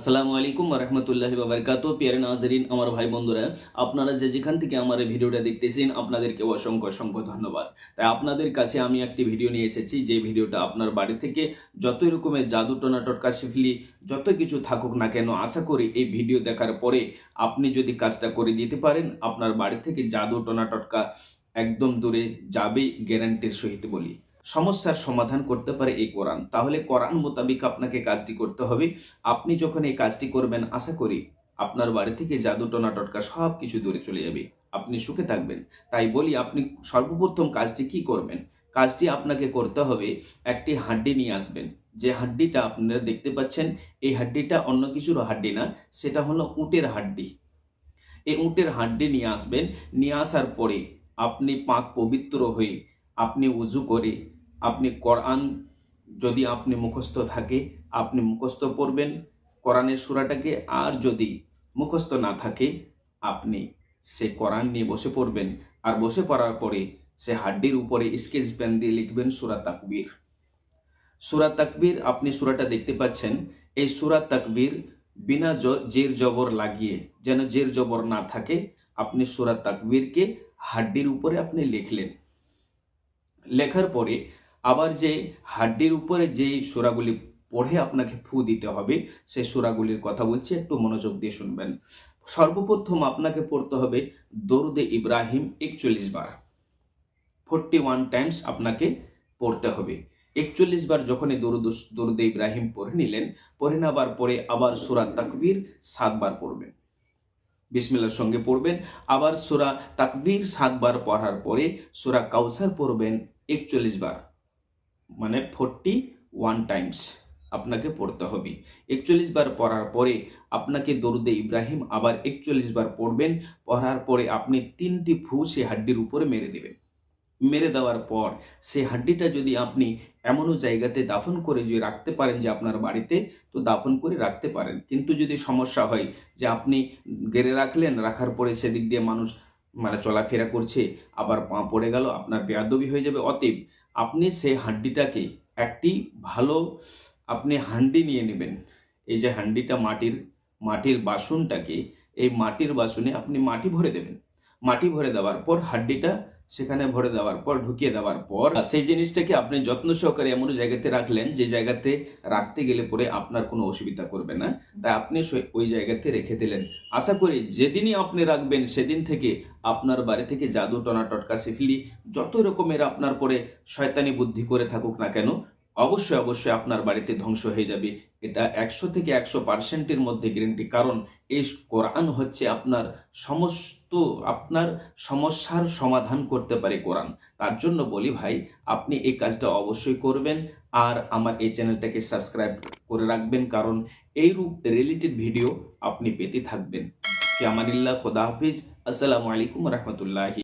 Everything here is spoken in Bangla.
আসসালামু আলাইকুম রহমতুল্লাহি বাবরকাত পিয়ারে নাজরিন, আমার ভাই বন্ধুরা, আপনারা যে যেখান থেকে আমার এই ভিডিওটা দেখতেছেন, আপনাদেরকে অসংখ্য অসংখ্য ধন্যবাদ। তাই আপনাদের কাছে আমি একটি ভিডিও নিয়ে এসেছি, যে ভিডিওটা আপনার বাড়ি থেকে যতই রকমের জাদু টোনা টটকা শিফলি, যত কিছু থাকুক না কেন, আশা করি এই ভিডিও দেখার পরে আপনি যদি কাজটা করে দিতে পারেন, আপনার বাড়ি থেকে জাদু টোনা টটকা একদম দূরে যাবেই গ্যারান্টির সহিত বলি। সমস্যার সমাধান করতে পারে এই কোরআন। তাহলে কোরআন মোতাবিক আপনাকে কাজটি করতে হবে। আপনি যখন এই কাজটি করবেন, আশা করি আপনার বাড়ি থেকে জাদু, টোনা, টটকা সব কিছু দূরে চলে যাবে। আপনি সুখে থাকবেন। তাই বলি, আপনি সর্বপ্রথম কাজটি কি করবেন? কাজটি আপনাকে করতে হবে একটি হাড্ডি নিয়ে আসবেন। যে হাড্ডিটা আপনারা দেখতে পাচ্ছেন, এই হাড্ডিটা অন্য কিছুর হাড্ডি না, সেটা হলো উটের হাড্ডি। এই উটের হাড্ডি নিয়ে আসবেন। নিয়ে আসার পরে আপনি পাক পবিত্র হয়ে আপনি উজু করে, আপনি কোরআন যদি আপনি মুখস্থ থাকে, আপনি মুখস্থ পড়বেন কোরআনের সুরাটাকে। আর যদি মুখস্থ না থাকে, আপনি সে কোরআন নিয়ে বসে পড়বেন। আর বসে পড়ার পরে সে হাড্ডির উপরে স্কেচ পেন দিয়ে লিখবেন সুরা তাকবীর। সুরা তাকবীর, আপনি সুরাটা দেখতে পাচ্ছেন। এই সুরা তাকবীর বিনা জের জবর লাগিয়ে, যেন জের জবর না থাকে, আপনি সুরা তাকবীরকে হাড্ডির উপরে আপনি লিখলেন। লেখার পরে আবার যে হাড্ডির উপরে যে সুরাগুলি পড়ে আপনাকে ফু দিতে হবে, সেই সুরাগুলির কথা বলছি, একটু মনোযোগ দিয়ে শুনবেন। সর্বপ্রথম আপনাকে পড়তে হবে দরুদে ইব্রাহিম একচল্লিশ বার। ফোরটি ওয়ান টাইমস আপনাকে পড়তে হবে। একচল্লিশ বার যখনই দরুদ দরুদে ইব্রাহিম পড়ে নিলেন, পড়ে নেবার পরে আবার সুরা তাকবীর সাতবার পড়বেন। বিসমিল্লার সঙ্গে পড়বেন, আবার সুরা তাকবীর সাতবার পড়ার পরে সুরা কাউসার পড়বেন একচল্লিশ বার মানে ফোরটি ওয়ান টাইমস আপনাকে পড়তে হবে। একচল্লিশ বার পড়ার পরে আপনাকে দরুদে ইব্রাহিম আবার একচল্লিশ বার পড়বেন, পড়ার পরে আপনি তিনটি ফু সে হাড্ডির উপরে মেরে দেবেন। মেরে দেওয়ার পর সে হাড্ডিটা যদি আপনি এমনও জায়গাতে দাফন করে যদি রাখতে পারেন যে আপনার বাড়িতে, তো দাফন করে রাখতে পারেন। কিন্তু যদি সমস্যা হয় যে আপনি গেড়ে রাখলেন, রাখার পরে সেদিক দিয়ে মানুষ মানে চলাফেরা করছে, আবার পা পড়ে গেল, আপনার বেয়াদবি হয়ে যাবে। অতীব আপনি সেই হাড্ডিটাকে একটি ভালো আপনি হান্ডি নিয়ে নেবেন। এই যে হান্ডিটা মাটির মাটির বাসনটাকে, এই মাটির বাসনে আপনি মাটি ভরে দেবেন। মাটি ভরে দেওয়ার পর হাড্ডিটা সেখানে ভরে দেওয়ার পর, ঢুকিয়ে দেওয়ার পর সেই জিনিসটাকে আপনি যত্ন সহকারে এমন জায়গাতে রাখলেন যে জায়গাতে রাখতে গেলে পরে আপনার কোনো অসুবিধা করবে না। তাই আপনি ওই জায়গাতে রেখে দিলেন। আশা করি যেদিনই আপনি রাখবেন, সেদিন থেকে আপনার বাড়ি থেকে জাদু টনা টটকা সিফলি, যত রকমের আপনার পরে শয়তানি বুদ্ধি করে থাকুক না কেন অবশ্যই অবশ্যই আপনার বাড়িতে ধ্বংস হয়ে যাবে। এটা একশো থেকে একশো পার্সেন্টের মধ্যে গ্যারেন্টি কারণ এই কোরআন হচ্ছে আপনার সমস্ত, আপনার সমস্যার সমাধান করতে পারে কোরআন। তার জন্য বলি ভাই, আপনি এই কাজটা অবশ্যই করবেন আর আমার এই চ্যানেলটাকে সাবস্ক্রাইব করে রাখবেন, কারণ এই রূপ রিলেটেড ভিডিও আপনি পেতে থাকবেন। কেমানিল্লাহ খোদা হাফিজ। আসসালামু আলাইকুম রহমতুল্লাহি।